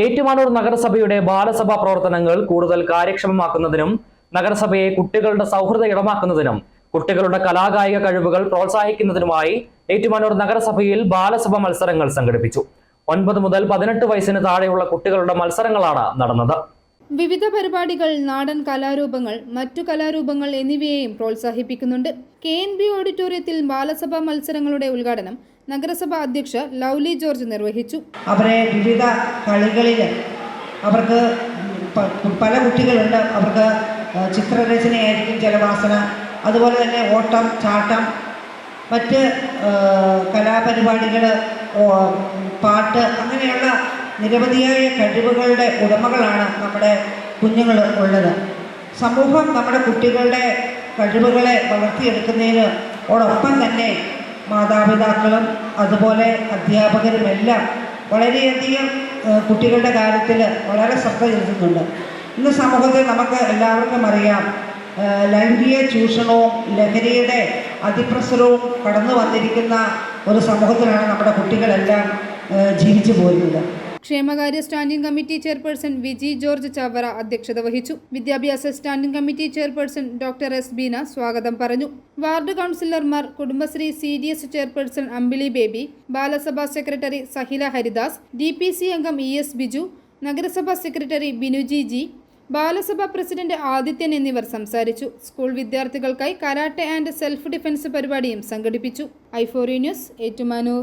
ഏറ്റുമാനൂർ നഗരസഭയുടെ ബാലസഭാ പ്രവർത്തനങ്ങൾ കൂടുതൽ കാര്യക്ഷമമാക്കുന്നതിനും നഗരസഭയെ കുട്ടികളുടെ സൗഹൃദ ഇടമാക്കുന്നതിനും കുട്ടികളുടെ കലാകായിക കഴിവുകൾ പ്രോത്സാഹിക്കുന്നതിനുമായി ഏറ്റുമാനൂർ നഗരസഭയിൽ ബാലസഭ മത്സരങ്ങൾ സംഘടിപ്പിച്ചു. ഒൻപത് മുതൽ പതിനെട്ട് വയസ്സിന് താഴെയുള്ള കുട്ടികളുടെ മത്സരങ്ങളാണ് നടന്നത്. വിവിധ പരിപാടികൾ നാടൻ കലാരൂപങ്ങൾ മറ്റു കലാരൂപങ്ങൾ എന്നിവയെയും പ്രോത്സാഹിപ്പിക്കുന്നുണ്ട്. കെ എൻ ബി ഓഡിറ്റോറിയത്തിൽ ബാലസഭാ മത്സരങ്ങളുടെ ഉദ്ഘാടനം നഗരസഭാ അധ്യക്ഷ ലൗലി ജോർജ് നിർവഹിച്ചു. അവരെ വിവിധ കളികളിൽ അവർക്ക് പല കുട്ടികളുണ്ട്. അവർക്ക് ചിത്രരചനയായിരിക്കും ജലവാസന അതുപോലെ തന്നെ ഓട്ടം ചാട്ടം മറ്റ് കലാപരിപാടികൾ പാട്ട് അങ്ങനെയുള്ള നിരവധിയായ കഴിവുകളുടെ ഉടമകളാണ് നമ്മുടെ കുഞ്ഞുങ്ങൾ ഉള്ളത്. സമൂഹം നമ്മുടെ കുട്ടികളുടെ കഴിവുകളെ വളർത്തിയെടുക്കുന്നതിന് ഓടൊപ്പം തന്നെ മാതാപിതാക്കളും അതുപോലെ അധ്യാപകരുമെല്ലാം വളരെയധികം ഏഹ്, കുട്ടികളുടെ കാര്യത്തിൽ വളരെ ശ്രദ്ധ ചെലുത്തുന്നുണ്ട്. ഇന്ന് സമൂഹത്തിൽ നമുക്ക് എല്ലാവർക്കും അറിയാം ലൈംഗിക ചൂഷണവും ലഹരിയുടെ അതിപ്രസരവും കടന്നു വന്നിരിക്കുന്ന ഒരു സമൂഹത്തിലാണ് നമ്മുടെ കുട്ടികളെല്ലാം ജീവിച്ചു പോരുന്നത്. ക്ഷേമകാര്യ standing committee chairperson Viji George Chavara അധ്യക്ഷത വഹിച്ചു. വിദ്യാഭ്യാസ standing committee chairperson doctor S Beena സ്വാഗതം പറഞ്ഞു. വാർഡ് കൗൺസിലർമാർ Kudumbashree C D S chairperson Ambili Baby ബാലസഭാ secretary Sahila Haridas D P C അംഗം ഇ എസ് ബിജു നഗരസഭാ സെക്രട്ടറി ബിനുജി ജി ബാലസഭാ പ്രസിഡന്റ് ആദിത്യൻ എന്നിവർ സംസാരിച്ചു. സ്കൂൾ വിദ്യാർത്ഥികൾക്കായി കരാട്ടെ ആൻഡ് സെൽഫ് ഡിഫൻസ് പരിപാടിയും സംഘടിപ്പിച്ചു. ഐഫോറി ന്യൂസ് ഏറ്റുമാനൂർ.